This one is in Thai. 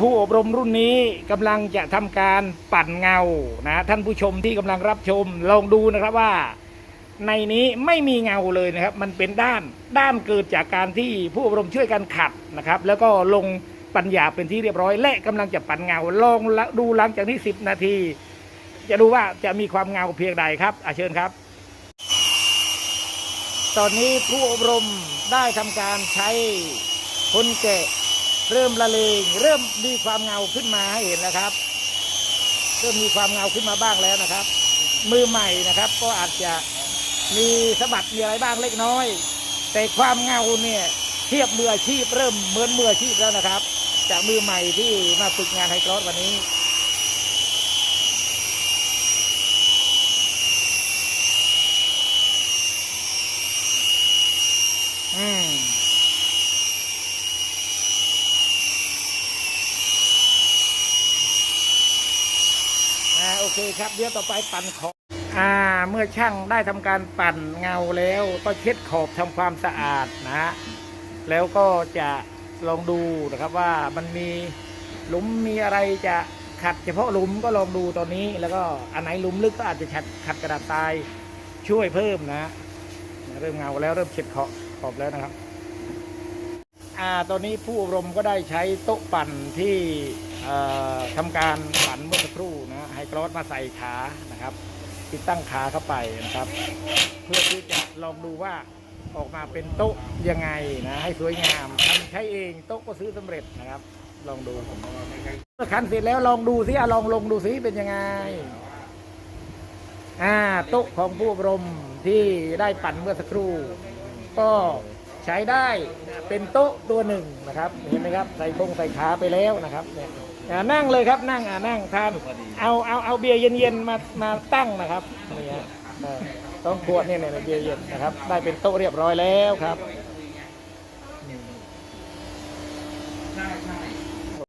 ผู้อบรมรุ่นนี้กำลังจะทำการปั่นเงานะท่านผู้ชมที่กำลังรับชมลองดูนะครับว่า ในนี้ไม่มีเงาเลยนะครับ มันเป็นด้านด้านเกิดจากการที่ผู้อบรมช่วยกันขัดนะครับ แล้วก็ลงปัญญาเป็นที่เรียบร้อย และกำลังจะปั่นเงาลองดูหลังจากที่ 10 นาที จะดูว่าจะมีความเงาเพียงใดครับอาเชิญครับ ตอนนี้ผู้อบรมได้ทำการใช้คนแกะ เริ่มละเลงเริ่มมีความเงาขึ้นมาให้เห็นนะครับ เริ่มมีความเงาขึ้นมาบ้างแล้วนะครับ มือใหม่นะครับ ก็อาจจะมีสะบัดมีอะไรบ้างเล็กน้อย แต่ความเงาเนี่ยเทียบมืออาชีพเริ่มเหมือนมืออาชีพแล้วนะครับ จากมือใหม่ที่มาฝึกงานไฮกรอสวันนี้ อืม อ่าโอ เคครับเดี๋ยวต่อไปปั่นขอบอ่าเมื่อช่างได้ทำการปั่นเงาแล้ว ก็เช็ดขอบทำความสะอาดนะฮะแล้วก็จะลองดูนะครับว่ามันมีหลุมมีอะไรจะขัดเฉพาะหลุมก็ลองดูตอนนี้ แล้วก็อันไหนหลุมลึกก็อาจจะขัดขัดกระดาษทรายช่วยเพิ่มนะเริ่มเงาแล้วเริ่มเช็ดขอบขอบแล้วนะครับอ่าตอนนี้ผู้อบรมก็ได้ใช้โต๊ะปั่นที่ทำการปั่นเมื่อสักครู่นะ กรอสมาใส่ขานะครับ ติดตั้งขาเข้าไปนะครับ เพื่อที่จะลองดูว่าออกมาเป็นโต๊ะยังไงนะให้สวยงามทำใช้เองโต๊ะก็ซื้อสำเร็จนะครับ ลองดูเมื่อคันเสร็จแล้วลองดูสิอะลองลงดูสิเป็นยังไงอ่าโต๊ะของผู้อบรมที่ได้ปั่นเมื่อสักครู่ ก็ใช้ได้เป็นโต๊ะตัวหนึ่งนะครับ เห็นไหมครับ ใส่คงใส่ขาไปแล้วนะครับเนี่ย อ่านั่งเลยครับนั่งอ่านั่งทานเอาเอาเอาเบียร์เย็นๆมามาตั้งนะครับนี่ฮะเออต้องขวดเนี่ยเนี่ยเบียร์เย็นนะครับ ได้เป็นโต๊ะเรียบร้อยแล้วครับอืม